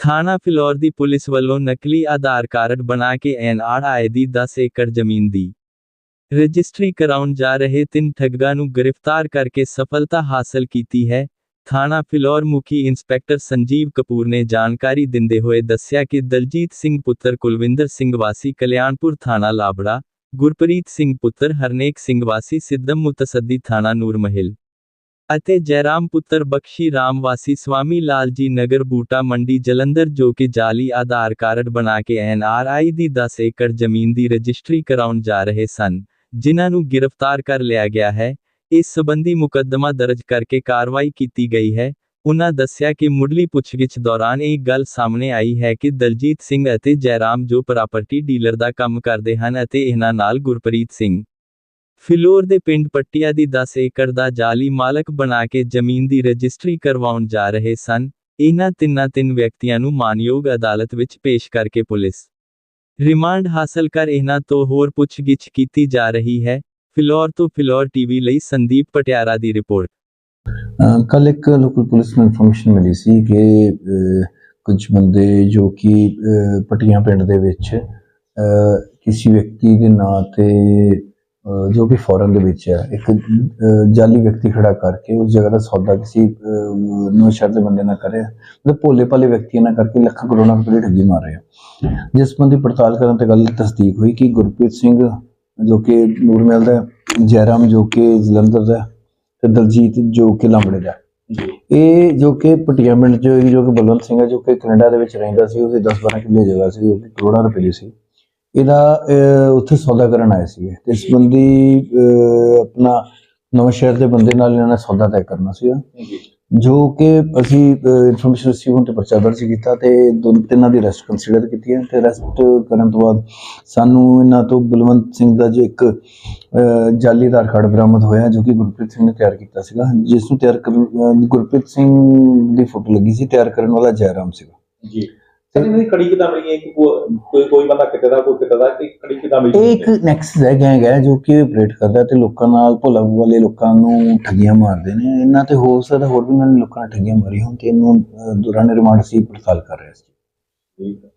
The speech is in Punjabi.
ਥਾਣਾ ਫਿਲੌਰ ਦੀ ਪੁਲਿਸ ਵੱਲੋਂ ਨਕਲੀ ਆਧਾਰ ਕਾਰਡ ਬਣਾ ਕੇ ਐਨਆਰਆਈ ਦੀ 10 ਏਕੜ ਜ਼ਮੀਨ ਦੀ ਰਜਿਸਟਰੀ ਕਰਾਉਣ ਜਾ ਰਹੇ ਤਿੰਨ ਠੱਗਾਂ ਨੂੰ ਗ੍ਰਿਫਤਾਰ ਕਰਕੇ ਸਫਲਤਾ ਹਾਸਲ ਕੀਤੀ ਹੈ। ਥਾਣਾ ਫਿਲੌਰ ਮੁਖੀ ਇੰਸਪੈਕਟਰ ਸੰਜੀਵ ਕਪੂਰ ਨੇ ਜਾਣਕਾਰੀ ਦਿੰਦੇ ਹੋਏ ਦੱਸਿਆ ਕਿ ਦਲਜੀਤ ਸਿੰਘ ਪੁੱਤਰ ਕੁਲਵਿੰਦਰ ਸਿੰਘ ਵਾਸੀ ਕਲਿਆਣਪੁਰ ਥਾਣਾ ਲਾਬੜਾ, ਗੁਰਪ੍ਰੀਤ ਸਿੰਘ ਪੁੱਤਰ ਹਰਨੇਕ ਸਿੰਘ ਵਾਸੀ ਸਿੱਧਮ ਮੁਤਸੱਦੀ ਥਾਣਾ ਨੂਰ ਮਹਿਲ ਅਤੇ ਜੈਰਾਮ ਪੁੱਤਰ ਬਖਸ਼ੀ ਰਾਮ ਵਾਸੀ ਸਵਾਮੀ ਲਾਲ ਜੀ ਨਗਰ ਬੂਟਾ ਮੰਡੀ ਜਲੰਧਰ ਜੋ ਕਿ ਜਾਲੀ ਆਧਾਰ ਕਾਰਡ ਬਣਾ ਕੇ ਐਨਆਰਆਈ ਦੀ 10 ਏਕੜ ਜ਼ਮੀਨ ਦੀ ਰਜਿਸਟਰੀ ਕਰਾਉਣ ਜਾ ਰਹੇ ਸਨ, ਜਿਨ੍ਹਾਂ ਨੂੰ ਗ੍ਰਿਫਤਾਰ ਕਰ ਲਿਆ ਗਿਆ ਹੈ। ਇਸ ਸਬੰਧੀ ਮੁਕੱਦਮਾ ਦਰਜ ਕਰਕੇ ਕਾਰਵਾਈ ਕੀਤੀ ਗਈ ਹੈ। ਉਨ੍ਹਾਂ ਦੱਸਿਆ ਕਿ ਮੁੱਢਲੀ ਪੁੱਛਗਿੱਛ ਦੌਰਾਨ ਇਹ ਗੱਲ ਸਾਹਮਣੇ ਆਈ ਹੈ ਕਿ ਦਲਜੀਤ ਸਿੰਘ ਅਤੇ ਜੈਰਾਮ ਜੋ ਪ੍ਰਾਪਰਟੀ ਡੀਲਰ ਦਾ ਕੰਮ ਕਰਦੇ ਹਨ ਅਤੇ ਇਹਨਾਂ ਨਾਲ ਗੁਰਪ੍ਰੀਤ ਸਿੰਘ ਫਿਲੌਰ ਦੇ ਪਿੰਡ ਪੱਟੀਆਂ ਦੀ 10 ਏਕੜ ਦਾ ਜਾਲੀ ਮਾਲਕ ਬਣਾ ਕੇ ਜ਼ਮੀਨ ਦੀ ਰਜਿਸਟਰੀ ਕਰਵਾਉਣ ਜਾ ਰਹੇ ਸਨ ਇਹਨਾਂ ਤਿੰਨਾਂ ਤਿੰਨ ਵਿਅਕਤੀਆਂ ਨੂੰ ਮਾਨਯੋਗ ਅਦਾਲਤ ਵਿੱਚ ਪੇਸ਼ ਕਰਕੇ ਪੁਲਿਸ ਰਿਮਾਂਡ ਹਾਸਲ ਕਰ ਇਹਨਾਂ ਤੋਂ ਹੋਰ ਪੁੱਛਗਿੱਛ ਕੀਤੀ ਜਾ ਰਹੀ ਹੈ ਫਿਲੌਰ ਤੋਂ ਫਿਲੌਰ ਟੀਵੀ ਲਈ ਸੰਦੀਪ ਪਟਿਆਰਾ ਦੀ ਰਿਪੋਰਟ। ਕੱਲ ਇੱਕ ਲੋਕਲ ਪੁਲਿਸ ਨੂੰ ਇਨਫੋਰਮੇਸ਼ਨ ਮਿਲੀ ਸੀ ਕਿ ਅਹ, ਕੁਝ ਬੰਦੇ ਜੋ ਕਿ ਅਹ, ਪਟੀਆਂ ਪਿੰਡ ਦੇ ਵਿੱਚ ਅਹ, ਕਿਸੇ ਵਿਅਕਤੀ ਦੇ ਨਾਂ ਤੇ ਜੋ ਕਿ ਫੋਰਨ ਦੇ ਵਿੱਚ ਹੈ ਇੱਕ ਜਾਲੀ ਵਿਅਕਤੀ ਖੜਾ ਕਰਕੇ ਉਸ ਜਗ੍ਹਾ ਦਾ ਸੌਦਾ ਕਿਸੇ ਸ਼ਹਿਰ ਦੇ ਬੰਦੇ ਨਾਲ ਕਰਿਆ। ਮਤਲਬ ਭੋਲੇ ਭਾਲੇ ਵਿਅਕਤੀਆਂ ਨਾਲ ਕਰਕੇ ਲੱਖਾਂ ਕਰੋੜਾਂ ਰੁਪਏ ਦੀ ਠੱਗੀ ਮਾਰ ਰਿਹਾ। ਜਿਸ ਸੰਬੰਧੀ ਪੜਤਾਲ ਕਰਨ ਤੇ ਗੱਲ ਤਸਦੀਕ ਹੋਈ ਕਿ ਗੁਰਪ੍ਰੀਤ ਸਿੰਘ ਜੋ ਕਿ ਨੂਰਮਹਿਲ ਦਾ ਜੈਰਾਮ ਜੋ ਕਿ ਜਲੰਧਰ ਦਾ ਤੇ ਦਲਜੀਤ ਜੋ ਕਿ ਲਾਂਬੜੇ ਦਾ। ਇਹ ਜੋ ਕਿ ਪਟਿਆ ਪਿੰਡ ਚ ਜੋ ਕਿ ਬਲਵੰਤ ਸਿੰਘ ਹੈ ਜੋ ਕਿ ਕੈਨੇਡਾ ਦੇ ਵਿੱਚ ਰਹਿੰਦਾ ਸੀ ਉਹਦੀ 10-12 ਕਿੱਲੇ ਜਗ੍ਹਾ ਸੀ ਜੋ ਕਿ ਕਰੋੜਾਂ ਰੁਪਏ ਦੀ ਸੀ। ਇਹਦਾ ਉੱਥੇ ਸੌਦਾ ਕਰਨ ਆਏ ਸੀਗੇ। ਤੇ ਇਸ ਅਹ, ਆਪਣਾ ਨਵਾਂ ਸ਼ਹਿਰ ਦੇ ਬੰਦੇ ਨਾਲ ਇਹਨਾਂ ਨੇ ਸੌਦਾ ਤੈਅ ਕਰਨਾ ਸੀਗਾ। ਜੋ। ਕਿ ਅਸੀਂ ਇਨਫੋਰਮੇਸ਼ਨ ਰਿਸੀਵ ਹੋਣ ਤੇ ਪਰਚਾ ਦਰਜ ਕੀਤਾ ਤੇ ਦੋਨ ਤਿੰਨਾਂ ਦੀ ਅਰੈਸਟ ਕੰਸੀਡਰ ਕੀਤੀ ਹੈ। ਤੇ ਅਰੈਸਟ ਕਰਨ ਤੋਂ ਬਾਅਦ ਸਾਨੂੰ ਇਹਨਾਂ ਤੋਂ ਬਲਵੰਤ ਸਿੰਘ ਦਾ ਜੋ ਇੱਕ ਜਾਲੀ ਆਧਾਰ ਕਾਰਡ ਬਰਾਮਦ ਹੋਇਆ ਜੋ ਕਿ ਗੁਰਪ੍ਰੀਤ ਸਿੰਘ ਨੇ ਤਿਆਰ ਕੀਤਾ ਸੀਗਾ। ਜਿਸ ਨੂੰ ਤਿਆਰ ਕਰਨ ਗੁਰਪ੍ਰੀਤ ਸਿੰਘ ਦੀ ਫੋਟੋ ਲੱਗੀ ਸੀ। ਤਿਆਰ ਕਰਨ ਵਾਲਾ ਜੈਰਾਮ ਸੀਗਾ। ਜੀ। ਸਰ ਇਹਨਾਂ ਦੀ ਕੜੀ ਕਿਦਾਂ ਮਿਲੀ ਹੈ ਕਿ ਕੋਈ ਕੋਈ ਬੰਦਾ ਕਿਤੇ ਦਾ ਕੋਈ ਕਿਤੇ ਦਾ ਕਿ ਕੜੀ ਕਿਦਾਂ ਮਿਲੀ ਇਹ ਇੱਕ ਨੈਕਸਸ ਹੈ ਗੈਂਗ ਹੈ ਜੋ ਕਿ ਆਪਰੇਟ ਕਰਦਾ ਤੇ ਲੋਕਾਂ ਨਾਲ ਭੋਲਾ ਵਾਲੇ ਲੋਕਾਂ ਨੂੰ ਠੱਗੀਆਂ ਮਾਰਦੇ ਨੇ। ਇਹਨਾਂ ਤੇ ਹੋ ਸਕਦਾ ਹੋਰ ਵੀ ਇਹਨਾਂ ਨੇ ਲੋਕਾਂ ਨਾਲ ਠੱਗੀਆਂ ਮਾਰੀ ਹੋਣ ਤੇ ਇਹਨੂੰ ਦੌਰਾਨ ਰਿਮਾਂਡ ਸੀ ਪੜਤਾਲ ਕਰ ਰਿਹਾ ਸੀ। ਠੀਕ ਹੈ।